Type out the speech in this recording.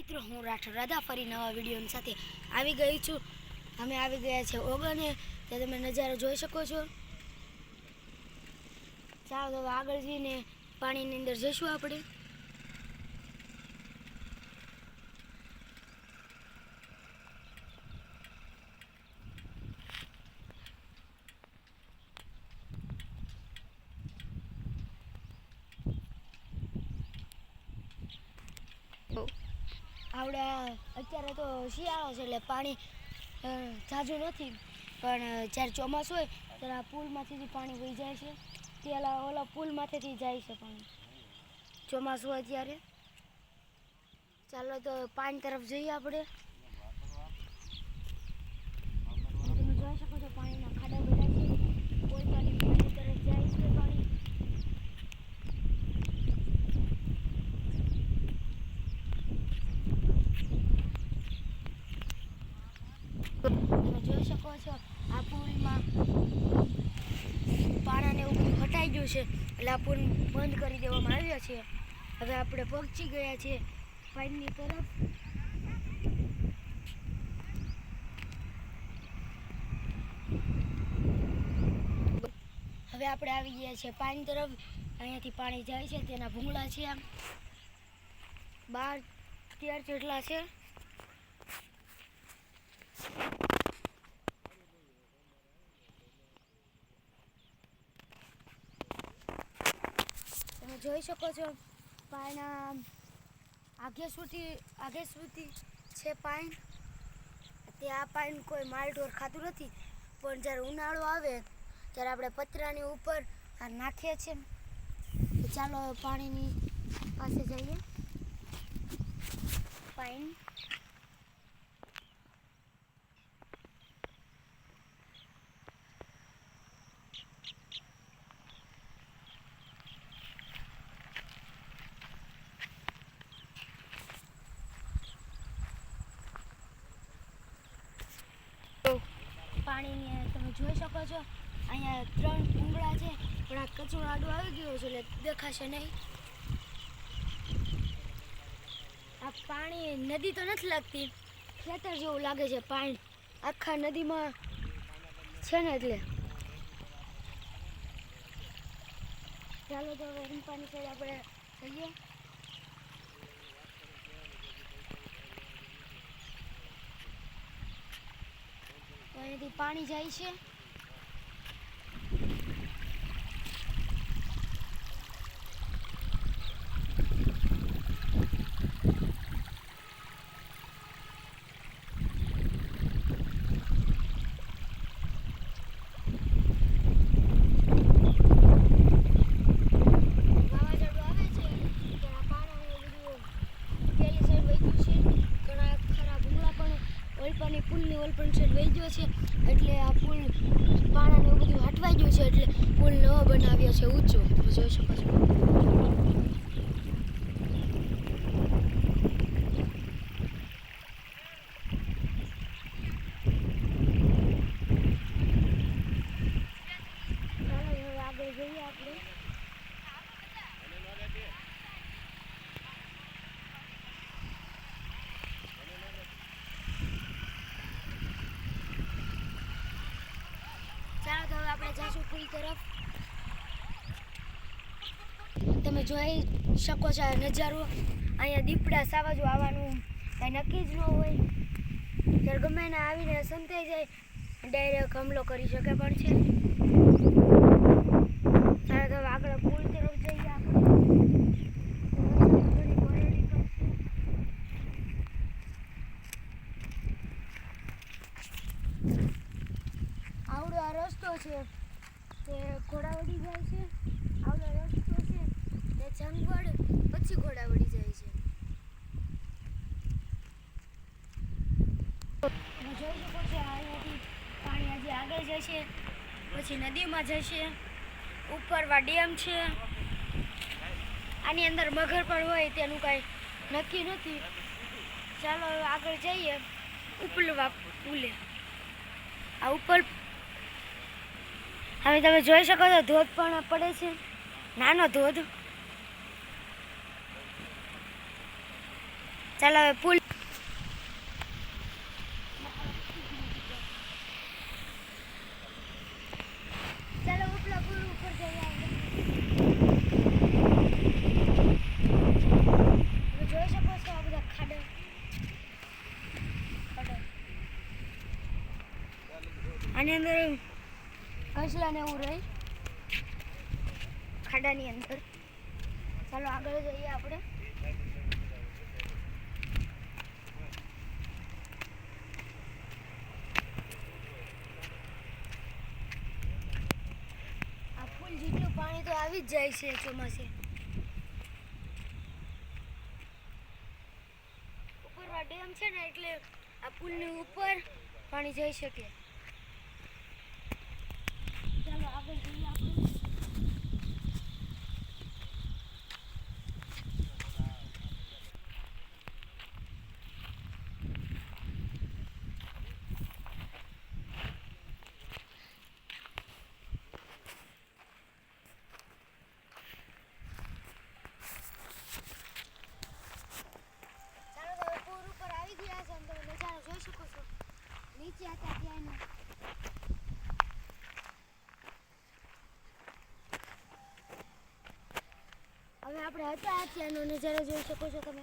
મિત્રો, હું રાઠોડ રાધા ફરી નવા વીડિયો સાથે આવી ગઈ છું. અમે આવી ગયા છે ઓગણે. ત્યાં તમે નજારો જોઈ શકો છો. ચાલો આગળ જઈને પાણીની અંદર જઈશું આપણે. આવડે, અત્યારે તો શિયાળો છે એટલે પાણી ઝાઝું નથી. પણ જ્યારે ચોમાસું હોય, ત્યારે આ પુલમાંથી પાણી વહી જાય છે. ત્યાં ઓલા પુલમાંથી જાય છે પાણી. ચોમાસું હોય ત્યારે. ચાલો તો પાણી તરફ જઈએ આપણે તમે જોઈ શકો છો પાણીના ખાડા બધા છે કોઈ પાણી પાણી તરફ જાય છે પાણી તમે જોઈ શકો છો આ પુલમાં પાણાને એવું હટાઈ ગયું છે એટલે આ પુલ બંધ કરી દેવામાં આવ્યો છે હવે આપણે પહોંચી ગયા છે પાણીની તરફ હવે આપણે આવી ગયા છે પાણી તરફ. અહીંયાથી પાણી જાય છે, તેના ભૂંગળા છે આમ. બાર, તેર જેટલા છે. જોઈ શકો છો. પણ આગે સુધી આગે સુધી છે પાઇન તે આ પાઇન કોઈ માલઢોર ખાતું નથી. પણ જ્યારે ઉનાળો આવે, ત્યારે આપણે પતરાની ઉપર નાખીએ છીએ. ચાલો પાણીની પાસે જઈએ. પાણી પાણીની તમે જોઈ શકો છો અહીંયા ત્રણ ભૂંગળા છે, પણ આ કચરો આડો આવી ગયો છે, એટલે દેખાશે નહીં. આ પાણી નદી તો નથી લાગતી, ખેતર જેવું લાગે છે પાણી. આખા નદીમાં છે ને એટલે. ચાલો તો હવે રૂપાની સાઈડ આપણે જઈએ. તો અહીંયાથી પાણી જાય છે વાવાઝોડું આવે છે ત્યારે આ પાણી બધું પેલી સાઈડ વહી ગયું છે ઘણા ખરા ભૂંગળા પણ પુલની ઓલપણ સાઈડ વહી ગયો છે. એટલે આ પુલ પાણા ને બધું હટવાઈ ગયું છે, એટલે પુલ નવો બનાવ્યો છે, ઊંચો. તમે જોઈ શકો છો. આગળ જઈએ આપણે ચાલો તો હવે આપણે તરફ. તમે જોઈ શકો છો નજારો. અહીંયા દીપડા સાવાજો આવવાનું કાંઈ નક્કી જ ન હોય. ત્યારે ગમે એને આવીને સંતાઈ જાય ડાયરેક્ટ હુમલો કરી શકે પણ છે. ત્યારે હવે આગળ પૂલ તરફ જઈએ આપણે. આવડો આ રસ્તો છે. તે ઘોડાવડી જાય છે આવડો રસ્તો છે, તે જંગવડ પછી ઘોડાવડી જાય છે. જોઈ શકો છો અહીંયાથી પાણી હજી આગળ જશે, પછી નદીમાં જશે ઉપરવા ડેમ છે. આની અંદર મગર પણ હોય તેનું કાંઈ નક્કી નથી. ચાલો આગળ જઈએ, ઉપલવા પુલે. આ ઉપર હવે તમે જોઈ શકો છો, ધોધ પણ પડે છે. નાનો ધોધ. ચાલો હવે પુલ આની અંદર ને એવું રહી ખાડાની અંદર. ચાલો આગળ જઈએ આપણે. આ પુલ જેટલું પાણી તો આવી જ જાય છે ચોમાસે. ઉપરમાં ડેમ છે ને એટલે આ પુલની ઉપર પાણી જઈ શકે. other video. હવે આપણે હતા ત્યાંનો નજારો જોઈ શકો છો તમે.